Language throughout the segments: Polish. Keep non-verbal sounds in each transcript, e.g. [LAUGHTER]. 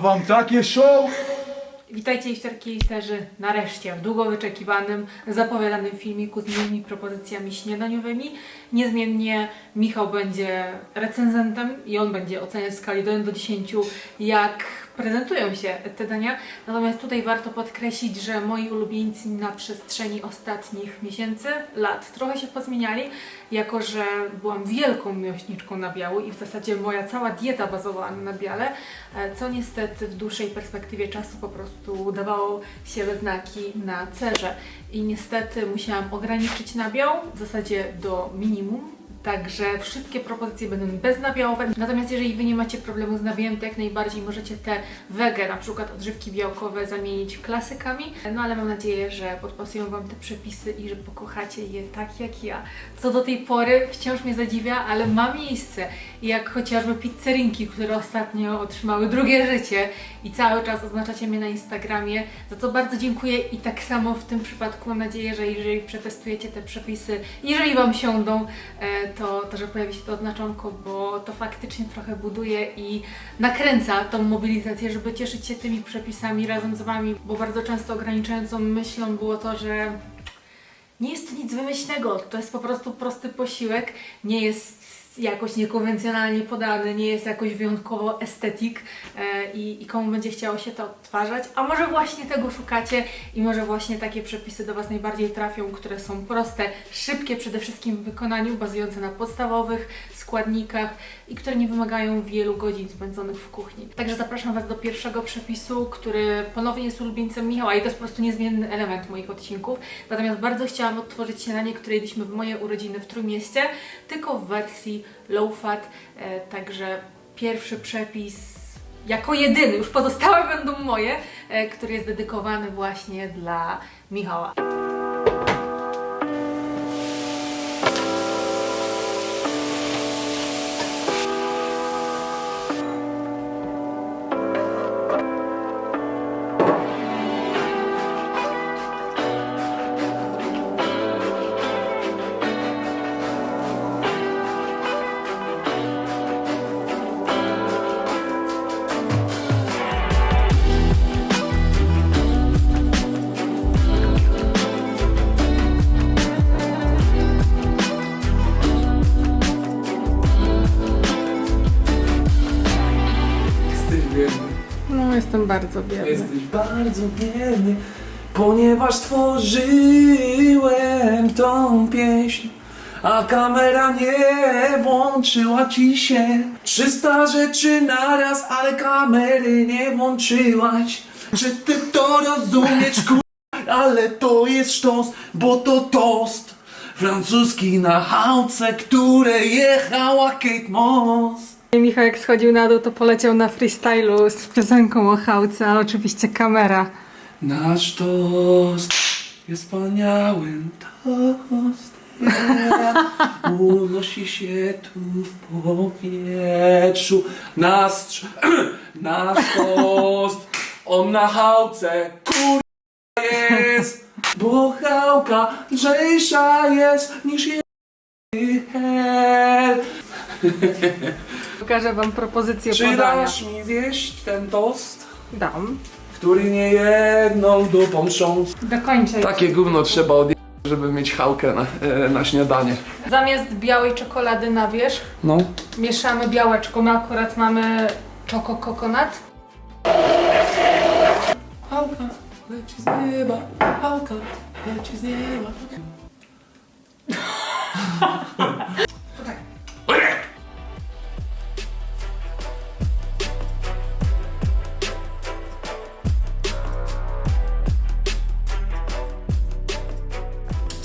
Wam takie show! Witajcie iścierki i isterzy nareszcie w długo wyczekiwanym, zapowiadanym filmiku z moimi propozycjami śniadaniowymi. Niezmiennie Michał będzie recenzentem i on będzie oceniać w skali do 1 do 10 jak prezentują się te dania. Natomiast tutaj warto podkreślić, że moi ulubieńcy na przestrzeni ostatnich miesięcy, lat trochę się pozmieniali, jako że byłam wielką miłośniczką nabiału i w zasadzie moja cała dieta bazowała na nabiale, co niestety w dłuższej perspektywie czasu po prostu dawało się we znaki na cerze. I niestety musiałam ograniczyć nabiał w zasadzie do minimum. Także wszystkie propozycje będą beznabiałowe. Natomiast jeżeli Wy nie macie problemu z nabiałem, to jak najbardziej możecie te wege, na przykład odżywki białkowe, zamienić klasykami. No ale mam nadzieję, że podpasują Wam te przepisy i że pokochacie je tak jak ja. Co do tej pory wciąż mnie zadziwia, ale ma miejsce. Jak chociażby pizzerinki, które ostatnio otrzymały drugie życie i cały czas oznaczacie mnie na Instagramie, za co bardzo dziękuję i tak samo w tym przypadku mam nadzieję, że jeżeli przetestujecie te przepisy, jeżeli Wam siądą, e, to, to że pojawi się to oznaczonko, bo to faktycznie trochę buduje i nakręca tą mobilizację, żeby cieszyć się tymi przepisami razem z Wami, bo bardzo często ograniczającą myślą było to, że nie jest to nic wymyślnego, to jest po prostu prosty posiłek, nie jest jakoś niekonwencjonalnie podany, nie jest jakoś wyjątkowo estetyk e, i, i komu będzie chciało się to odtwarzać, a może właśnie tego szukacie i może właśnie takie przepisy do Was najbardziej trafią, które są proste, szybkie przede wszystkim w wykonaniu, bazujące na podstawowych składnikach i które nie wymagają wielu godzin spędzonych w kuchni. Także zapraszam Was do pierwszego przepisu, który ponownie jest ulubieńcem Michała i to jest po prostu niezmienny element moich odcinków. Natomiast bardzo chciałam odtworzyć śniadanie, które jedliśmy w moje urodziny w Trójmieście, tylko w wersji low fat, e, także pierwszy przepis jako jedyny, już pozostałe będą moje, e, który jest dedykowany właśnie dla Michała. Bardzo biedny. Jesteś bardzo biedny, ponieważ stworzyłem tą pieśń, a kamera nie włączyła ci się. 300 rzeczy naraz, ale kamery nie włączyłaś. Że ty to rozumiesz, ale to jest sztos, bo to tost. Francuski na chałce, które jechała Kate Moss. Michał jak schodził na dół, to poleciał na freestylu z piosenką o chałce, ale oczywiście kamera. Nasz tost jest wspaniałym toastem. Unosi się tu w powietrzu. Nasz, [CLEARS THROAT] nasz tost, on na chałce, kur... jest. Bo chałka lżejsza jest niż je... hel. [LAUGHS] Pokażę Wam propozycję Czy podania. dasz mi zjeść ten tost, Dam. który nie jedną dupą trząsł? Dokończę. Takie gówno trzeba odjechać, żeby mieć chałkę na, e, na śniadanie. Zamiast białej czekolady na wierzch, No. mieszamy białeczko. My akurat mamy czoko kokonat. Chałka leci z nieba, chałka leci z nieba. [LAUGHS]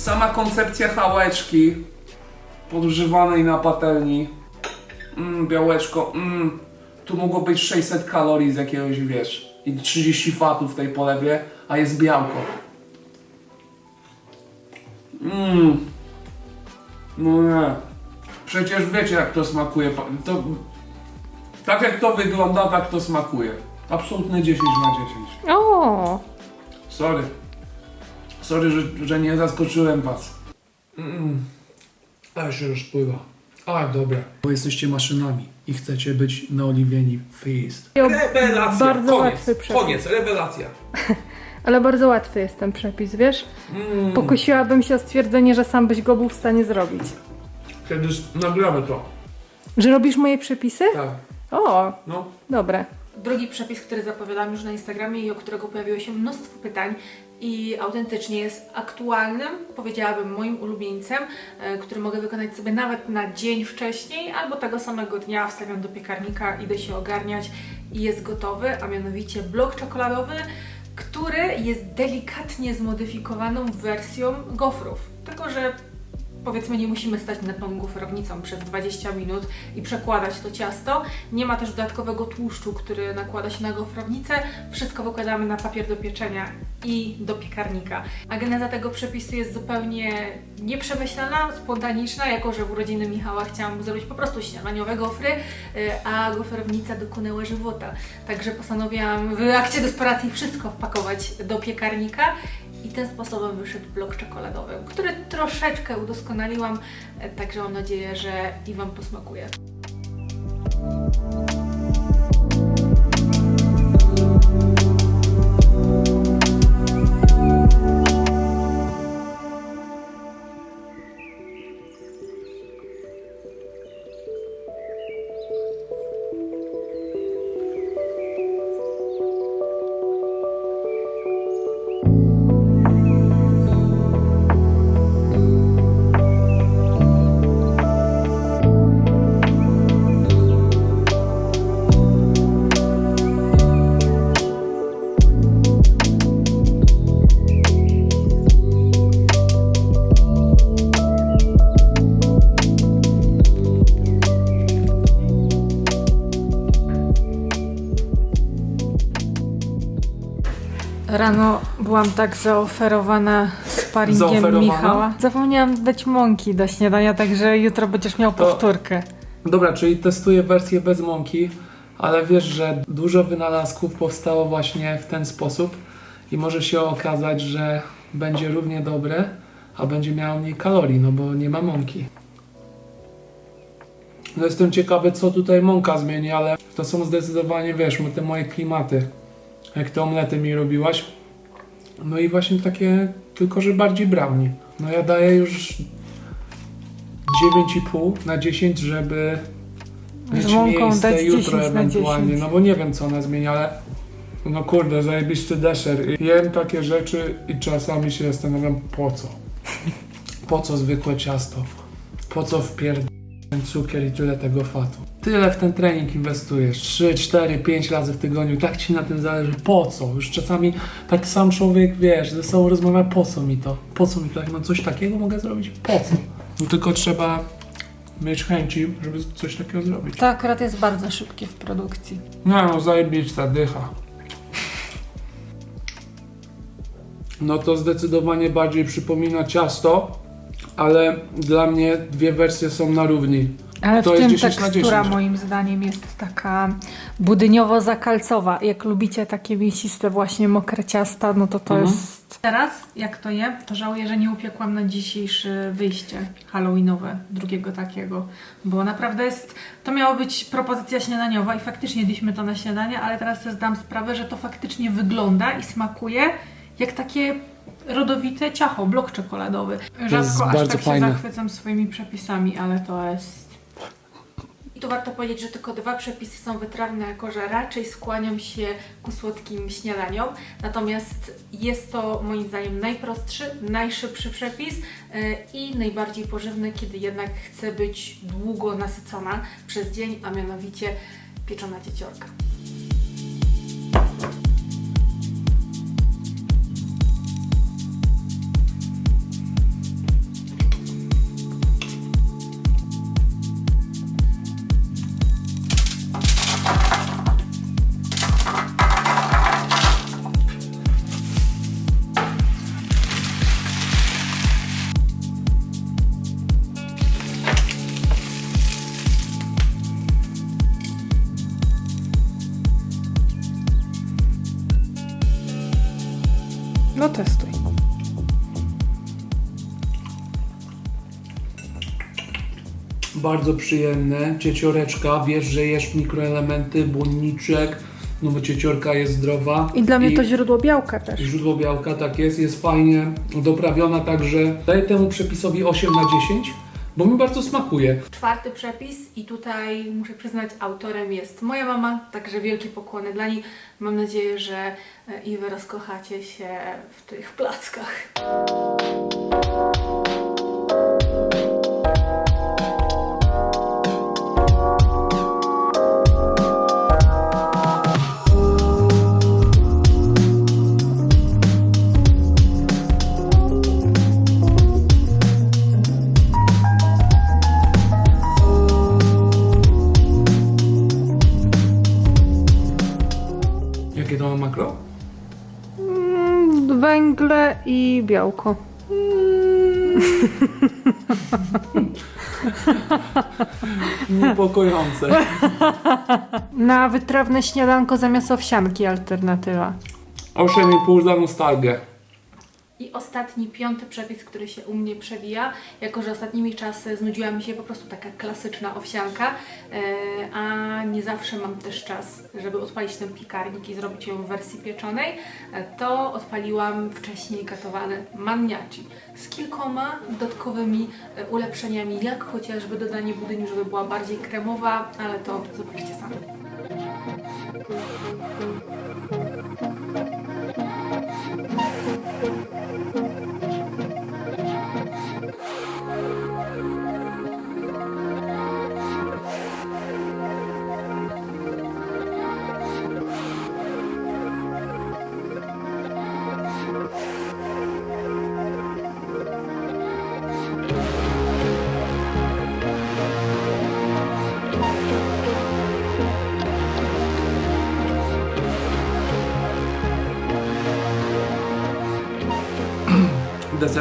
Sama koncepcja chałeczki podgrzewanej na patelni. Mm, białeczko. Mm, tu mogło być 600 kalorii z jakiegoś, wiesz, i 30 fatów w tej polewie, a jest białko. Mmm. No nie. Przecież wiecie jak to smakuje. To, tak jak to wygląda, tak to smakuje. Absolutne 10 na 10. O, Sorry. Sorry, że, że nie zaskoczyłem was. Mm. Ale się rozpływa. A, dobra. Bo jesteście maszynami i chcecie być naoliwieni w jest. Rewelacja. Bardzo koniec. łatwy przepis. Koniec, rewelacja. [LAUGHS] Ale bardzo łatwy jest ten przepis, wiesz? Mm. Pokusiłabym się o stwierdzenie, że sam byś go był w stanie zrobić. Kiedyś nagramy to. Że robisz moje przepisy? Tak. O, No. dobre. Drugi przepis, który zapowiadam już na Instagramie i o którego pojawiło się mnóstwo pytań i autentycznie jest aktualnym, powiedziałabym moim ulubieńcem, e, który mogę wykonać sobie nawet na dzień wcześniej albo tego samego dnia wstawiam do piekarnika, idę się ogarniać i jest gotowy, a mianowicie blok czekoladowy, który jest delikatnie zmodyfikowaną wersją gofrów. Tylko, że powiedzmy nie musimy stać nad tą gofrownicą przez 20 minut i przekładać to ciasto. Nie ma też dodatkowego tłuszczu, który nakłada się na gofrownicę. Wszystko wykładamy na papier do pieczenia i do piekarnika. A geneza tego przepisu jest zupełnie nieprzemyślana, spontaniczna, jako że w urodziny Michała chciałam zrobić po prostu śniadaniowe gofry, y, a gofrownica dokonała żywota. Także postanowiłam w akcie desperacji wszystko wpakować do piekarnika i tym sposobem wyszedł blok czekoladowy, który troszeczkę udoskonaliłam, e, także mam nadzieję, że i Wam posmakuje. Rano byłam tak zaoferowana sparingiem Zaoferowana? Michała. Zapomniałam dać mąki do śniadania, także jutro będziesz miał To- powtórkę. Dobra, czyli testuję wersję bez mąki, ale wiesz, że dużo wynalazków powstało właśnie w ten sposób i może się okazać, że będzie równie dobre, a będzie miało mniej kalorii, no bo nie ma mąki. No jestem ciekawy, co tutaj mąka zmieni, ale to są zdecydowanie, wiesz, te moje klimaty. Jak te omlety mi robiłaś. No i właśnie takie, tylko że bardziej brownie. No ja daję już 9,5 na 10, żeby mieć miejsce jutro 10 na ewentualnie. 10. No bo nie wiem, co ona zmieni, ale no kurde, zajebisty deser. Jem takie rzeczy i czasami się zastanawiam, po co? Po co zwykłe ciasto? Po co wpierd ten cukier i tyle tego fatu? Tyle w ten trening inwestujesz. 3, 4, 5 razy w tygodniu. Tak ci na tym zależy. Po co? Już czasami tak sam człowiek, wiesz, ze sobą rozmawia, po co mi to? Po co mi to? Jak no coś takiego mogę zrobić? Po co? No tylko trzeba mieć chęci, żeby coś takiego zrobić. To akurat jest bardzo szybkie w produkcji. Nie no, zajebista dycha. No to zdecydowanie bardziej przypomina ciasto, ale dla mnie dwie wersje są na równi. Ale To w jest tym 10 na tekstura 10. moim zdaniem jest taka budyniowo-zakalcowa. Jak lubicie takie mięsiste właśnie mokre ciasta, no to to Mhm. jest... Teraz, jak to je, to żałuję, że nie upiekłam na dzisiejsze wyjście halloweenowe, drugiego takiego, bo naprawdę jest... To miała być propozycja śniadaniowa i faktycznie jedliśmy to na śniadanie, ale teraz sobie zdam sprawę, że to faktycznie wygląda i smakuje jak takie rodowite ciacho, blok czekoladowy. Rzadko aż bardzo tak fajne. się zachwycam swoimi przepisami, ale to jest i tu warto powiedzieć, że tylko dwa przepisy są wytrawne, jako że raczej skłaniam się ku słodkim śniadaniom. Natomiast jest to moim zdaniem najprostszy, najszybszy przepis yy, i najbardziej pożywny, kiedy jednak chcę być długo nasycona przez dzień, a mianowicie pieczona cieciorka. Bardzo przyjemne. Ciecioreczka, wiesz, że jesz mikroelementy, błonniczek, no bo cieciorka jest zdrowa. I dla mnie to źródło białka też. Źródło białka, tak jest, jest fajnie doprawiona, także daję temu przepisowi 8 na 10, bo mi bardzo smakuje. Czwarty przepis i tutaj muszę przyznać, autorem jest moja mama, także wielkie pokłony dla niej. Mam nadzieję, że e, i Wy rozkochacie się w tych plackach. I białko. [LAUGHS] Niepokojące. Na wytrawne śniadanko zamiast owsianki alternatywa. 8,5 za nostalgię. I ostatni, piąty przepis, który się u mnie przewija, jako że ostatnimi czasy znudziła mi się po prostu taka klasyczna owsianka, e, a nie zawsze mam też czas, żeby odpalić ten piekarnik i zrobić ją w wersji pieczonej, e, to odpaliłam wcześniej gotowany manniaci z kilkoma dodatkowymi e, ulepszeniami, jak chociażby dodanie budyni, żeby była bardziej kremowa, ale to zobaczcie sami.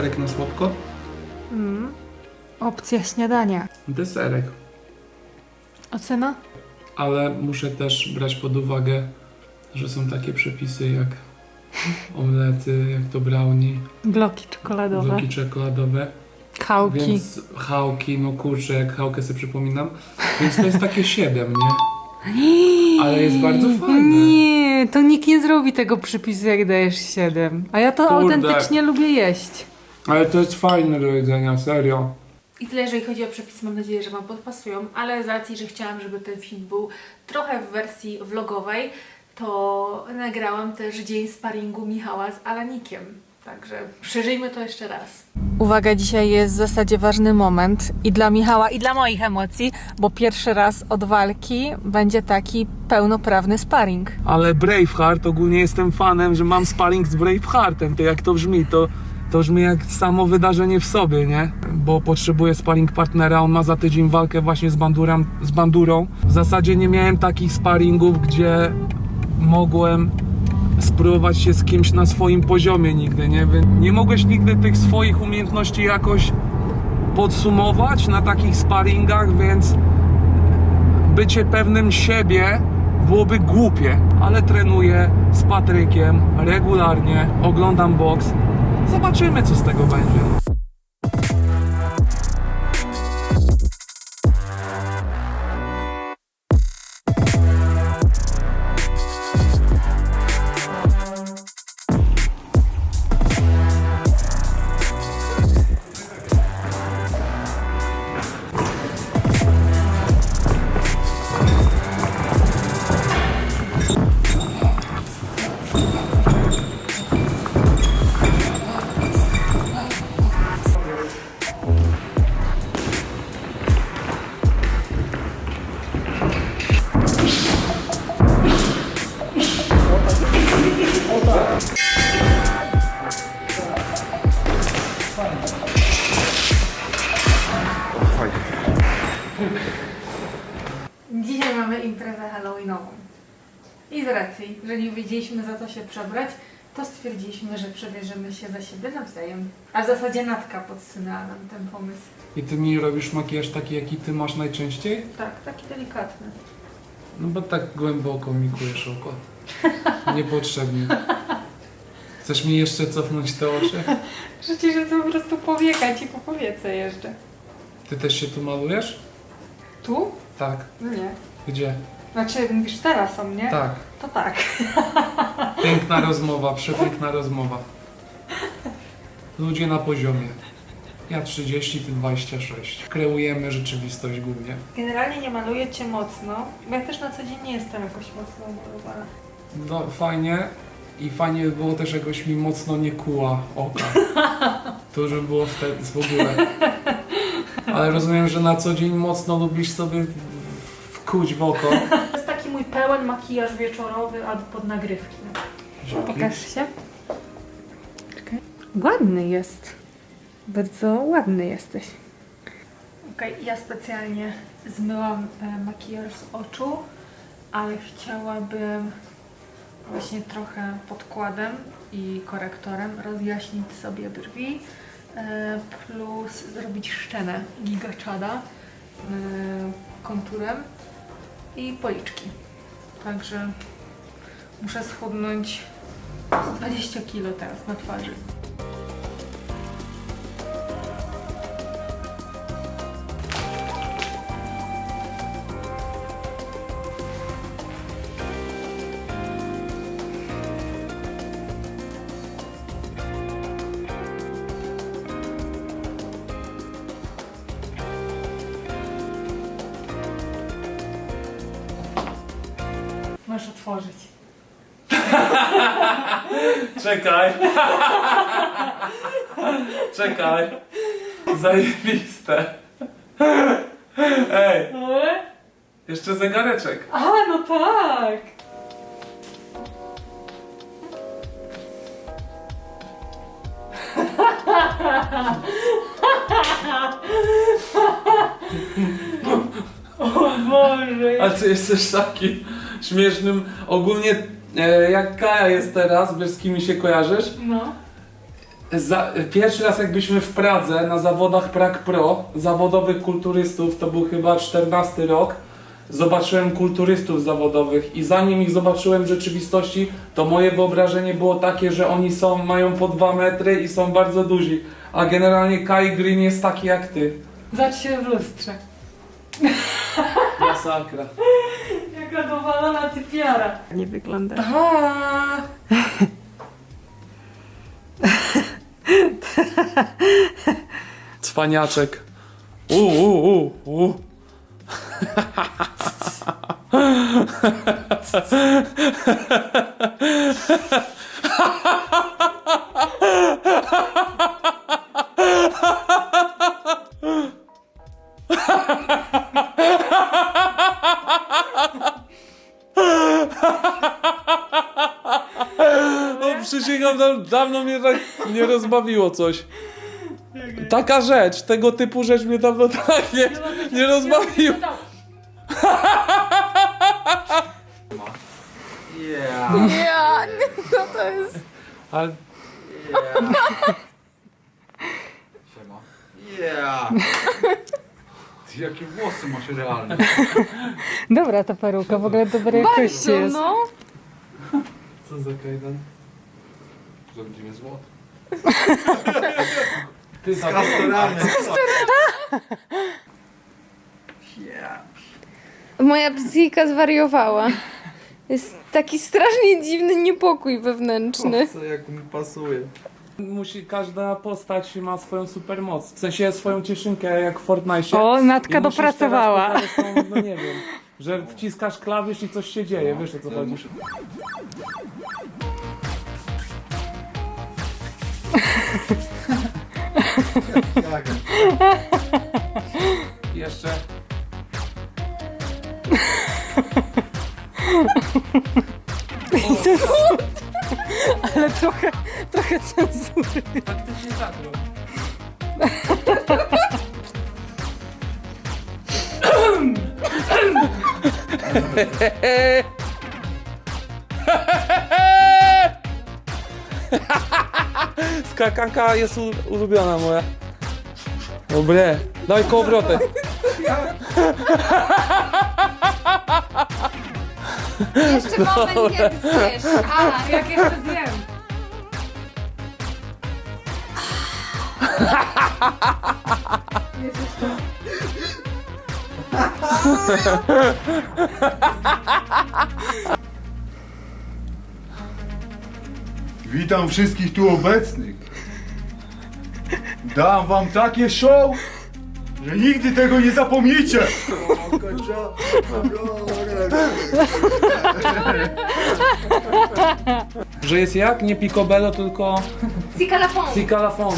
Deserek na słodko? Opcja śniadania. Deserek. Ocena? Ale muszę też brać pod uwagę, że są takie przepisy jak [LAUGHS] omlety, jak to brownie, Bloki czekoladowe. bloki czekoladowe. Chałki. Więc chałki, no kurczę, jak chałkę sobie przypominam. Więc to jest takie [LAUGHS] 7, nie? Ale jest bardzo [GASPS] fajne. Nie, to nikt nie zrobi tego przypisu, jak dajesz 7. A ja to Kurde. autentycznie lubię jeść. Ale to jest fajne do jedzenia, serio. I tyle, jeżeli chodzi o przepisy, mam nadzieję, że Wam podpasują, ale z racji, że chciałam, żeby ten film był trochę w wersji vlogowej, to nagrałam też dzień sparingu Michała z Alanikiem. Także przeżyjmy to jeszcze raz. Uwaga, dzisiaj jest w zasadzie ważny moment i dla Michała, i dla moich emocji, bo pierwszy raz od walki będzie taki pełnoprawny sparring. Ale Braveheart, ogólnie jestem fanem, że mam sparring z Braveheartem. To jak to brzmi, to, to brzmi jak samo wydarzenie w sobie, nie? Bo potrzebuję sparring partnera, on ma za tydzień walkę właśnie z, z bandurą. W zasadzie nie miałem takich sparingów, gdzie mogłem spróbować się z kimś na swoim poziomie nigdy, nie? Nie mogłeś nigdy tych swoich umiejętności jakoś podsumować na takich sparingach, więc bycie pewnym siebie byłoby głupie, ale trenuję z Patrykiem regularnie, oglądam boks. Zobaczymy, co z tego będzie. Racji, że nie wiedzieliśmy za co się przebrać, to stwierdziliśmy, że przebierzemy się za siebie nawzajem. A w zasadzie Natka podsunęła nam ten pomysł. I ty mi robisz makijaż taki, jaki ty masz najczęściej? Tak, taki delikatny. No bo tak głęboko mi kujesz oko. Niepotrzebnie. Chcesz mi jeszcze cofnąć te oczy? [LAUGHS] Przecież to po prostu powieka ci po powiece jeszcze. Ty też się tu malujesz? Tu? Tak. Nie. Gdzie? Znaczy, mówisz teraz o mnie? Tak. To tak. [LAUGHS] Piękna rozmowa, przepiękna rozmowa. Ludzie na poziomie. Ja 30, ty 26. Kreujemy rzeczywistość głównie. Generalnie nie maluję cię mocno, bo ja też na co dzień nie jestem jakoś mocno umalowana. No fajnie. I fajnie by było też jakoś mi mocno nie kuła oka. To żeby było wtedy w ogóle. Ale rozumiem, że na co dzień mocno lubisz sobie wkuć w oko. To jest taki mój pełen makijaż wieczorowy albo pod nagrywki. Pokaż się. Czekaj. Ładny jest. Bardzo ładny jesteś. Okej, ja specjalnie zmyłam e, makijaż z oczu, ale chciałabym właśnie trochę podkładem i korektorem rozjaśnić sobie brwi, e, plus zrobić szczenę gigaczada e, konturem i policzki. Także muszę schudnąć z 20 kg teraz na twarzy. Otworzyć. [LAUGHS] Czekaj. [LAUGHS] Czekaj. Zajebiste. Ej, jeszcze zegareczek. A, no tak! [LAUGHS] o Boże! A ty jesteś taki śmiesznym. Ogólnie e, jak Kaja jest teraz, wiesz z kim mi się kojarzysz? No. Za, pierwszy raz jak byliśmy w Pradze na zawodach Prag Pro, zawodowych kulturystów, to był chyba 14 rok, zobaczyłem kulturystów zawodowych i zanim ich zobaczyłem w rzeczywistości, to moje wyobrażenie było takie, że oni są, mają po 2 metry i są bardzo duzi, a generalnie Kai Green jest taki jak ty. Zacz się w lustrze. Masakra. [LAUGHS] Jaka dowalona typiara. Nie wygląda. Aha. [LAUGHS] Cwaniaczek. U, u, u, u. [LAUGHS] przysięgam, da- dawno mnie tak nie rozbawiło coś. Taka rzecz, tego typu rzecz mnie dawno tak nie, nie rozbawiła. Yeah. Ja, no to jest... Ale Siema. Yeah. Ty, jakie włosy masz realne. Dobra ta peruka, w ogóle dobrej jakości jest. no. co za kajdan? Zrobimy złoto. [LAUGHS] Ty Z kastorami. Yeah. Moja psychika zwariowała. Jest taki strasznie dziwny niepokój wewnętrzny. Co jak mi pasuje. Musi, każda postać ma swoją supermoc. W sensie swoją cieszynkę jak w Fortnite. O, Natka dopracowała. teraz tą, no nie wiem, że wciskasz klawisz i coś się dzieje, wiesz o co chodzi. Jak? Jeszcze. Ale trochę, trochę cenzury. Faktycznie tak. [LAUGHS] No. Skakanka jest u- ulubiona moja. Dobre. Daj kołowrotek. Jeszcze moment, jak zjesz. A, jak jeszcze zjem. Witam wszystkich tu obecnych. Dam wam takie show, że nigdy tego nie zapomnicie. Że jest jak? Nie picobello, tylko Cikalafon. cicalafon.